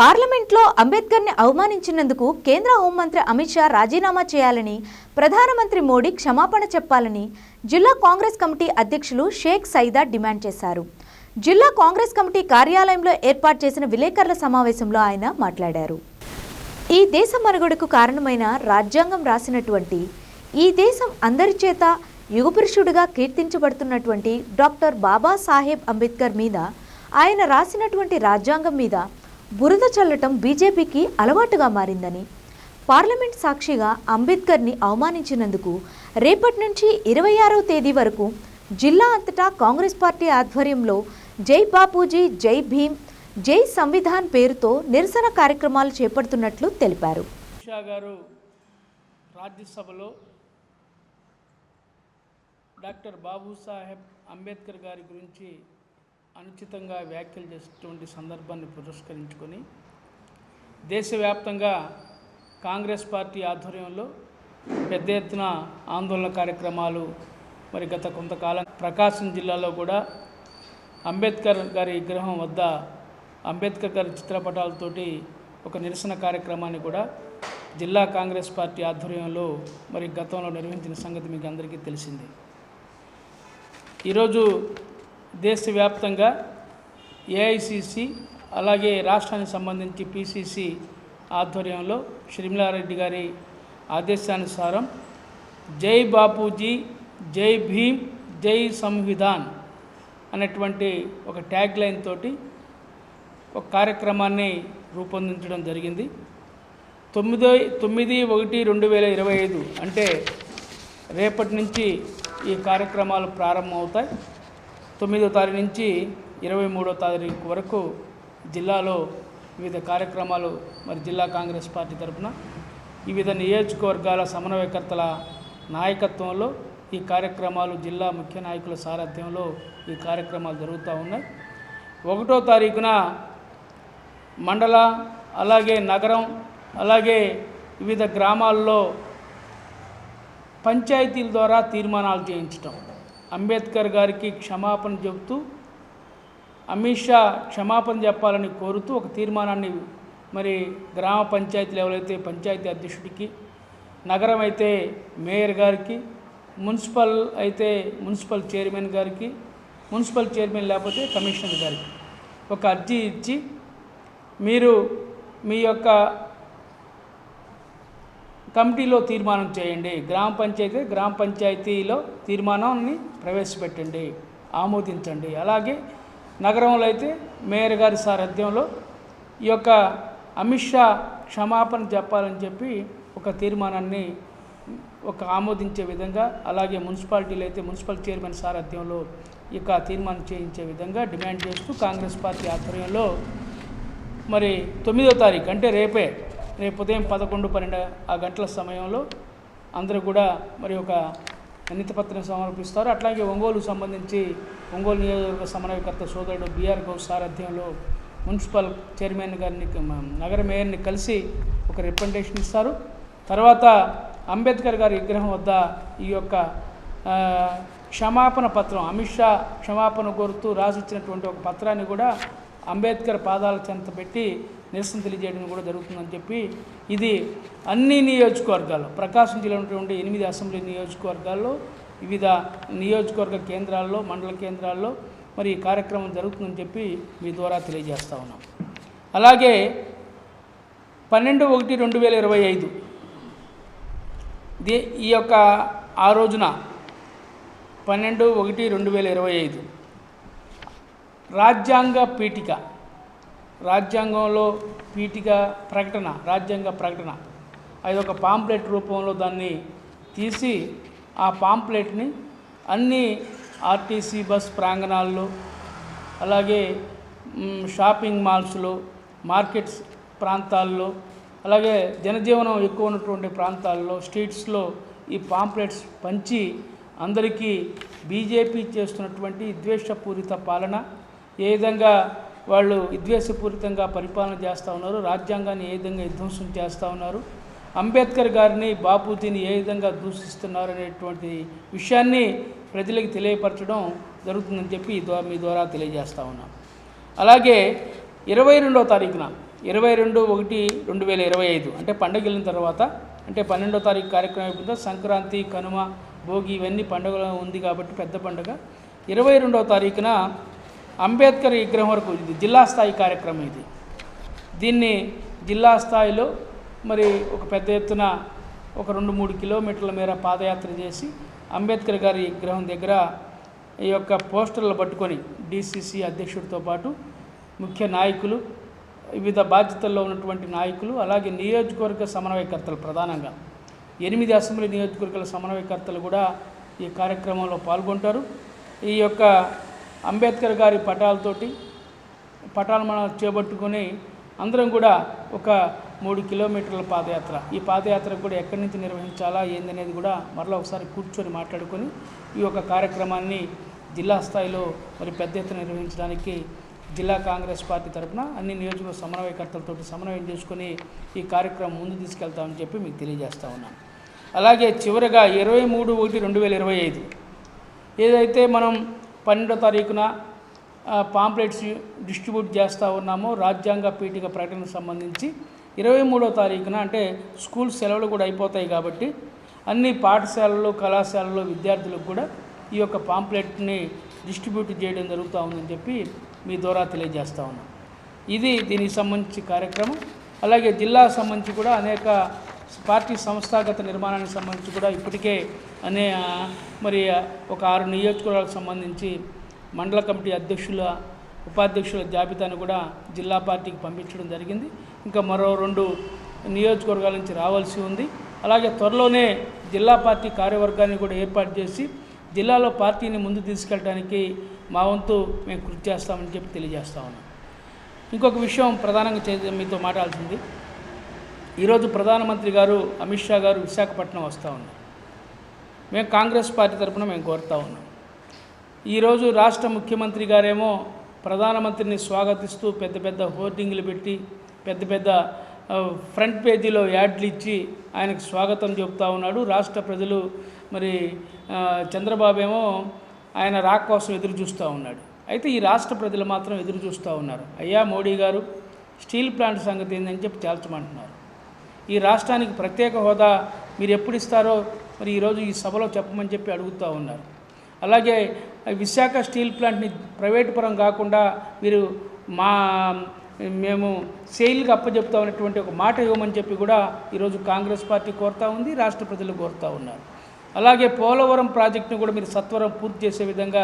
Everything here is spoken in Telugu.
పార్లమెంట్లో అంబేద్కర్ని అవమానించినందుకు కేంద్ర హోంమంత్రి అమిత్ షా రాజీనామా చేయాలని ప్రధానమంత్రి మోడీ క్షమాపణ చెప్పాలని జిల్లా కాంగ్రెస్ కమిటీ అధ్యక్షులు షేక్ సైదా డిమాండ్ చేశారు. జిల్లా కాంగ్రెస్ కమిటీ కార్యాలయంలో ఏర్పాటు చేసిన విలేకరుల సమావేశంలో ఆయన మాట్లాడారు. ఈ దేశ మనుగడకు కారణమైన రాజ్యాంగం రాసినటువంటి ఈ దేశం అందరి చేత యుగపురుషుడిగా కీర్తించబడుతున్నటువంటి డాక్టర్ బాబాసాహెబ్ అంబేద్కర్ మీద ఆయన రాసినటువంటి రాజ్యాంగం మీద బురద చల్లటం బీజేపీకి అలవాటుగా మారిందని. పార్లమెంట్ సాక్షిగా అంబేద్కర్ని అవమానించినందుకు రేపటి నుంచి ఇరవై ఆరవ తేదీ వరకు జిల్లా అంతటా కాంగ్రెస్ పార్టీ ఆధ్వర్యంలో జై బాపూజీ జై భీమ్ జై సంవిధాన్ పేరుతో నిరసన కార్యక్రమాలు చేపడుతున్నట్లు తెలిపారు. గారు రాజ్యసభలో డాక్టర్ బాబు సాహెబ్ అంబేద్కర్ గారి గురించి అనుచితంగా వ్యాఖ్యలు చేసినటువంటి సందర్భాన్ని పురస్కరించుకొని దేశవ్యాప్తంగా కాంగ్రెస్ పార్టీ ఆధ్వర్యంలో పెద్ద ఎత్తున ఆందోళన కార్యక్రమాలు మరి గత కొంతకాలం ప్రకాశం జిల్లాలో కూడా అంబేద్కర్ గారి విగ్రహం వద్ద అంబేద్కర్ గారి చిత్రపటాలతోటి ఒక నిరసన కార్యక్రమాన్ని కూడా జిల్లా కాంగ్రెస్ పార్టీ ఆధ్వర్యంలో మరి గతంలో నిర్వహించిన సంగతి మీకు అందరికీ తెలిసింది. ఈరోజు దేశవ్యాప్తంగా ఏఐసిసి అలాగే రాష్ట్రానికి సంబంధించి పిసిసి ఆధ్వర్యంలో షర్మిలారెడ్డి గారి ఆదేశానుసారం జై బాపూజీ జై భీమ్ జై సంవిధాన్ అనేటువంటి ఒక ట్యాగ్ లైన్ తోటి ఒక కార్యక్రమాన్ని రూపొందించడం జరిగింది. తొమ్మిదో తొమ్మిది ఒకటి రెండు వేల ఇరవై ఐదు అంటే రేపటి నుంచి ఈ కార్యక్రమాలు ప్రారంభమవుతాయి. తొమ్మిదో తారీఖు నుంచి ఇరవై మూడో తారీఖు వరకు జిల్లాలో వివిధ కార్యక్రమాలు మరి జిల్లా కాంగ్రెస్ పార్టీ తరఫున వివిధ నియోజకవర్గాల సమన్వయకర్తల నాయకత్వంలో ఈ కార్యక్రమాలు జిల్లా ముఖ్య నాయకుల సారథ్యంలో ఈ కార్యక్రమాలు జరుగుతూ ఉన్నాయి. ఒకటో తారీఖున మండల అలాగే నగరం అలాగే వివిధ గ్రామాల్లో పంచాయతీల ద్వారా తీర్మానాలు చేయించటం. అంబేద్కర్ గారికి క్షమాపణ చెబుతూ అమిత్ షా క్షమాపణ చెప్పాలని కోరుతూ ఒక తీర్మానాన్ని మరి గ్రామ పంచాయతీలు ఎవరైతే పంచాయతీ అధ్యక్షుడికి నగరం అయితే మేయర్ గారికి మున్సిపల్ అయితే మున్సిపల్ చైర్మన్ గారికి మున్సిపల్ చైర్మన్ లేకపోతే కమిషనర్ గారికి ఒక అర్జీ ఇచ్చి మీరు మీ యొక్క కమిటీలో తీర్మానం చేయండి. గ్రామ పంచాయతీ గ్రామ పంచాయతీలో తీర్మానాన్ని ప్రవేశపెట్టండి. ఆమోదించండి. అలాగే నగరంలో అయితే మేయర్ గారి సారథ్యంలో ఈ యొక్క అమిత్ షా క్షమాపణ చెప్పాలని చెప్పి ఒక తీర్మానాన్ని ఒక ఆమోదించే విధంగా అలాగే మున్సిపాలిటీలు అయితే మున్సిపల్ చైర్మన్ సారథ్యంలో ఈ యొక్క తీర్మానం చేయించే విధంగా డిమాండ్ చేస్తూ కాంగ్రెస్ పార్టీ ఆధ్వర్యంలో మరి తొమ్మిదో తారీఖు అంటే రేపే రేపు ఉదయం పదకొండు పన్నెండు ఆ గంటల సమయంలో అందరూ కూడా మరి ఒక పత్రం సమర్పిస్తారు. అట్లాగే ఒంగోలు సంబంధించి ఒంగోలు నియోజకవర్గ సమన్వయకర్త సోదరుడు బీఆర్ గౌ సారథ్యంలో మున్సిపల్ చైర్మన్ గారిని నగర మేయర్ని కలిసి ఒక రిప్రజెంటేషన్ ఇస్తారు. తర్వాత అంబేద్కర్ గారి విగ్రహం వద్ద ఈ యొక్క క్షమాపణ పత్రం అమిత్ షా క్షమాపణ కోరుతూ రాసిచ్చినటువంటి ఒక పత్రాన్ని కూడా అంబేద్కర్ పాదాల చెంత పెట్టి నిరసన తెలియజేయడం కూడా జరుగుతుందని చెప్పి ఇది అన్ని నియోజకవర్గాల్లో ప్రకాశం జిల్లా ఉన్నటువంటి ఎనిమిది అసెంబ్లీ నియోజకవర్గాల్లో వివిధ నియోజకవర్గ కేంద్రాల్లో మండల కేంద్రాల్లో మరి ఈ కార్యక్రమం జరుగుతుందని చెప్పి మీ ద్వారా తెలియజేస్తా ఉన్నాం. అలాగే పన్నెండు ఒకటి రెండు వేల ఇరవై ఐదు ది ఈ యొక్క ఆ రోజున పన్నెండు ఒకటి రెండు వేల ఇరవై ఐదు రాజ్యాంగ పీఠిక. రాజ్యాంగంలో పీఠిక ప్రకటన రాజ్యాంగ ప్రకటన. అది ఒక పాంప్లెట్ రూపంలో దాన్ని తీసి ఆ పాంప్లెట్ని అన్ని ఆర్టీసీ బస్ ప్రాంగణాల్లో అలాగే షాపింగ్ మాల్స్లో మార్కెట్స్ ప్రాంతాల్లో అలాగే జనజీవనం ఎక్కువ ఉన్నటువంటి ప్రాంతాల్లో స్ట్రీట్స్లో ఈ పాంప్లెట్స్ పంచి అందరికీ బీజేపీ చేస్తున్నటువంటి ద్వేషపూరిత పాలన ఏ విధంగా వాళ్ళు విద్వేషపూరితంగా పరిపాలన చేస్తూ ఉన్నారు రాజ్యాంగాన్ని ఏ విధంగా విధ్వంసం చేస్తూ ఉన్నారు అంబేద్కర్ గారిని బాపూజీని ఏ విధంగా దూషిస్తున్నారు అనేటువంటి విషయాన్ని ప్రజలకు తెలియపరచడం జరుగుతుందని చెప్పి ద్వారా మీ ద్వారా తెలియజేస్తూ ఉన్నాం. అలాగే ఇరవై రెండవ తారీఖున ఇరవై రెండు ఒకటి రెండు వేల ఇరవై ఐదు అంటే పండగ వెళ్ళిన తర్వాత అంటే పన్నెండో తారీఖు కార్యక్రమం అయిపోతే సంక్రాంతి కనుమ భోగి ఇవన్నీ పండుగలు ఉంది కాబట్టి పెద్ద పండుగ. ఇరవై రెండవ తారీఖున అంబేద్కర్ విగ్రహం వరకు ఇది జిల్లా స్థాయి కార్యక్రమం ఇది. దీన్ని జిల్లా స్థాయిలో మరి ఒక పెద్ద ఎత్తున ఒక రెండు మూడు కిలోమీటర్ల మేర పాదయాత్ర చేసి అంబేద్కర్ గారి విగ్రహం దగ్గర ఈ యొక్క పోస్టర్లు పట్టుకొని డిసిసి అధ్యక్షుడితో పాటు ముఖ్య నాయకులు వివిధ బాధ్యతల్లో ఉన్నటువంటి నాయకులు అలాగే నియోజకవర్గ సమన్వయకర్తలు ప్రధానంగా. ఎనిమిది అసెంబ్లీ నియోజకవర్గాల సమన్వయకర్తలు కూడా ఈ కార్యక్రమంలో పాల్గొంటారు. ఈ యొక్క అంబేద్కర్ గారి పటాలతోటి పటాలు మనం చేపట్టుకొని అందరం కూడా ఒక మూడు కిలోమీటర్ల పాదయాత్ర. ఈ పాదయాత్ర కూడా ఎక్కడి నుంచి నిర్వహించాలా ఏందనేది కూడా మరలా ఒకసారి కూర్చొని మాట్లాడుకొని ఈ యొక్క కార్యక్రమాన్ని జిల్లా స్థాయిలో మరి పెద్ద ఎత్తున నిర్వహించడానికి జిల్లా కాంగ్రెస్ పార్టీ తరఫున అన్ని నియోజకవర్గ సమన్వయకర్తలతో సమన్వయం చేసుకొని ఈ కార్యక్రమం ముందు తీసుకెళ్తామని చెప్పి మీకు తెలియజేస్తూ ఉన్నాను. అలాగే చివరగా ఇరవై మూడు ఒకటి రెండు వేల ఇరవై ఐదు. ఏదైతే మనం పన్నెండో తారీఖున పాంప్లెట్స్ డిస్ట్రిబ్యూట్ చేస్తూ ఉన్నాము రాజ్యాంగ పీఠిక ప్రకటనకు సంబంధించి. ఇరవై మూడో తారీఖున అంటే స్కూల్ సెలవులు కూడా అయిపోతాయి కాబట్టి అన్ని పాఠశాలలు కళాశాలలో విద్యార్థులకు కూడా ఈ యొక్క పాంప్లెట్ని డిస్ట్రిబ్యూట్ చేయడం జరుగుతూ ఉందని చెప్పి మీ ద్వారా తెలియజేస్తూ ఉన్నాం. ఇది దీనికి సంబంధించి కార్యక్రమం. అలాగే జిల్లా సంబంధించి కూడా అనేక పార్టీ సంస్థాగత నిర్మాణానికి సంబంధించి కూడా ఇప్పటికే అనే మరి ఒక ఆరు నియోజకవర్గాలకు సంబంధించి మండల కమిటీ అధ్యక్షుల ఉపాధ్యక్షుల జాబితాను కూడా జిల్లా పార్టీకి పంపించడం జరిగింది. ఇంకా మరో రెండు నియోజకవర్గాల నుంచి రావాల్సి ఉంది. అలాగే త్వరలోనే జిల్లా పార్టీ కార్యవర్గాన్ని కూడా ఏర్పాటు చేసి జిల్లాలో పార్టీని ముందు తీసుకెళ్ళడానికి మా వంతు మేము కృషి చేస్తామని చెప్పి తెలియజేస్తా ఉన్నాం. ఇంకొక విషయం ప్రధానంగా చే మీతో మాట్లాడాల్సింది. ఈరోజు ప్రధానమంత్రి గారు అమిత్ షా గారు విశాఖపట్నం వస్తూ ఉన్నారు. మేము కాంగ్రెస్ పార్టీ తరఫున మేము కోరుతా ఉన్నాం. ఈరోజు రాష్ట్ర ముఖ్యమంత్రి గారేమో ప్రధానమంత్రిని స్వాగతిస్తూ పెద్ద పెద్ద హోర్డింగ్లు పెట్టి పెద్ద పెద్ద ఫ్రంట్ పేజీలో యాడ్లు ఇచ్చి ఆయనకు స్వాగతం చెప్తా ఉన్నాడు. రాష్ట్ర ప్రజలు మరి చంద్రబాబు ఏమో ఆయన రాక్ కోసం ఎదురు చూస్తూ ఉన్నాడు. అయితే ఈ రాష్ట్ర ప్రజలు మాత్రం ఎదురు చూస్తూ ఉన్నారు. అయ్యా మోడీ గారు స్టీల్ ప్లాంట్ సంగతి ఏందని చెప్పి తేల్చమంటున్నారు. ఈ రాష్ట్రానికి ప్రత్యేక హోదా మీరు ఎప్పుడు ఇస్తారో మరి ఈరోజు ఈ సభలో చెప్పమని చెప్పి అడుగుతూ ఉన్నారు. అలాగే విశాఖ స్టీల్ ప్లాంట్ని ప్రైవేటు పరం కాకుండా మీరు మా మేము సెయిల్కి అప్పచెప్తా ఉన్నటువంటి ఒక మాట ఇవ్వమని చెప్పి కూడా ఈరోజు కాంగ్రెస్ పార్టీ కోరుతూ ఉంది రాష్ట్ర ప్రజలు కోరుతా ఉన్నారు. అలాగే పోలవరం ప్రాజెక్టును కూడా మీరు సత్వరం పూర్తి చేసే విధంగా